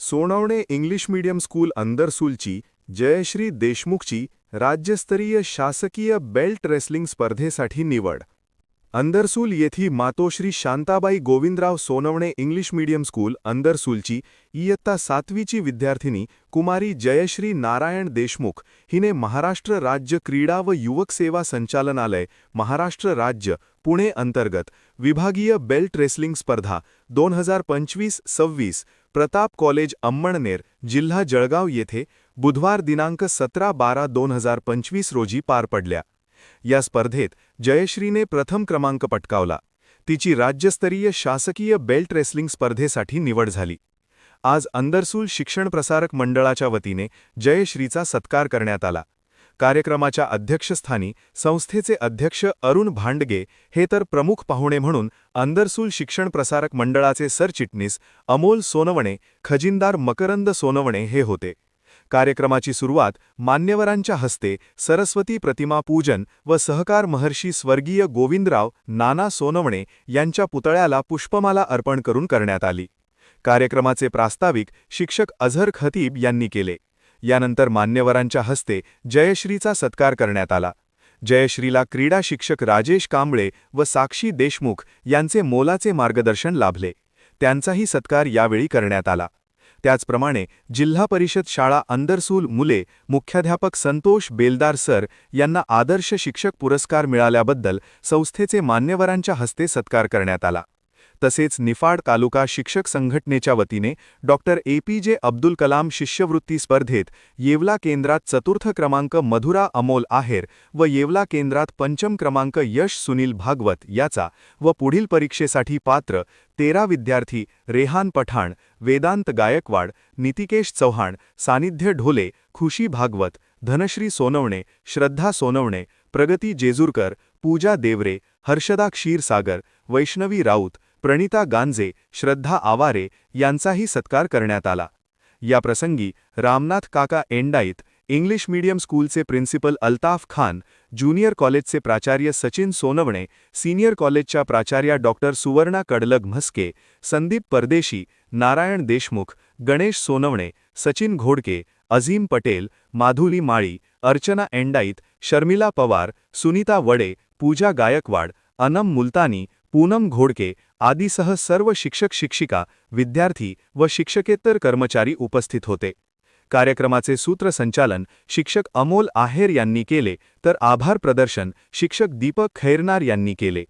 Sonawane English medium school अंदरसूलची जयश्री देशमुखची राज्यस्तरीय शासकीय बेल्ट रेसलिंग स्पर्धेसाठी निवड. Andarsul येथी Matoshri Shantabai Govindrao Sonawane English medium school अंदरसूलची इयत्ता सातवीची विद्यार्थिनी कुमारी जयश्री नारायण देशमुख हिने महाराष्ट्र राज्य क्रीडा व युवक सेवा संचालनालय महाराष्ट्र राज्य पुणे अंतर्गत विभागीय बेल्ट रेसलिंग स्पर्धा दोन हजार पंचवीस सव्वीस प्रताप कॉलेज अंमळनेर जिल्हा जळगाव येथे बुधवार दिनांक सतरा बारा दोन हजार पंचवीस रोजी पार पडल्या. या स्पर्धेत जयश्रीने प्रथम क्रमांक पटकावला. तिची राज्यस्तरीय शासकीय बेल्ट रेसलिंग स्पर्धेसाठी निवड झाली. आज अंदरसूल शिक्षण प्रसारक मंडळाच्या वतीने जयश्रीचा सत्कार करण्यात आला. कार्यक्रमाच्या अध्यक्षस्थानी संस्थेचे अध्यक्ष अरुण भांडगे हे तर प्रमुख पाहुणे म्हणून अंदरसूल शिक्षण प्रसारक मंडळाचे सरचिटणीस अमोल सोनवणे खजिनदार मकरंद सोनवणे हे होते. कार्यक्रमाची सुरुवात मान्यवरांच्या हस्ते सरस्वती प्रतिमा पूजन व सहकार महर्षी स्वर्गीय गोविंदराव नाना सोनवणे यांच्या पुतळ्याला पुष्पमाला अर्पण करून करण्यात आली. कार्यक्रमाचे प्रास्ताविक शिक्षक अझर खतीब यांनी केले. यानंतर मान्यवरांच्या हस्ते जयश्रीचा सत्कार करण्यात आला. जयश्रीला क्रीडा शिक्षक राजेश कांबळे व साक्षी देशमुख यांचे मोलाचे मार्गदर्शन लाभले. त्यांचाही सत्कार यावेळी करण्यात आला. त्याचप्रमाणे जिल्हा परिषद शाळा अंदरसूल मुले मुख्याध्यापक संतोष बेलदार सर यांना आदर्श शिक्षक पुरस्कार मिळाल्याबद्दल संस्थेचे मान्यवरांच्या हस्ते सत्कार करण्यात आला. तसेच निफाड तालुका शिक्षक संघटनेच्या वतीने डॉक्टर ए पी जे अब्दुल कलाम शिष्यवृत्ती स्पर्धेत येवला केंद्रात चतुर्थ क्रमांक मधुरा अमोल आहेर व येवला केंद्रात पंचम क्रमांक यश सुनील भागवत याचा व पुढील परीक्षेसाठी पात्र तेरा विद्यार्थी रेहान पठाण वेदांत गायकवाड नितिकेश चव्हाण सानिध्य ढोले खुशी भागवत धनश्री सोनवणे श्रद्धा सोनवणे प्रगती जेजूरकर पूजा देवरे हर्षदा क्षीरसागर वैष्णवी राऊत प्रणिता गांजे श्रद्धा आवारे यांचाही सत्कार करण्यात आला. या प्रसंगी रामनाथ काका एंडाईत इंग्लिश मीडियम स्कूलचे प्रिन्सिपल अल्ताफ खान ज्युनियर कॉलेजचे प्राचार्य सचिन सोनवणे सिनियर कॉलेजच्या प्राचार्या डॉक्टर सुवर्णा कडलग म्हस्के संदीप परदेशी नारायण देशमुख गणेश सोनवणे सचिन घोडके अझीम पटेल माधुली माळी अर्चना एंडाईत शर्मिला पवार सुनीता वडे पूजा गायकवाड अनम मुलतानी पूनम घोडके आदीसह सर्व शिक्षक शिक्षिका विद्यार्थी व शिक्षकेतर कर्मचारी उपस्थित होते. कार्यक्रमाचे सूत्रसंचालन शिक्षक अमोल आहेर यांनी केले तर आभार प्रदर्शन शिक्षक दीपक खैरनार यांनी केले.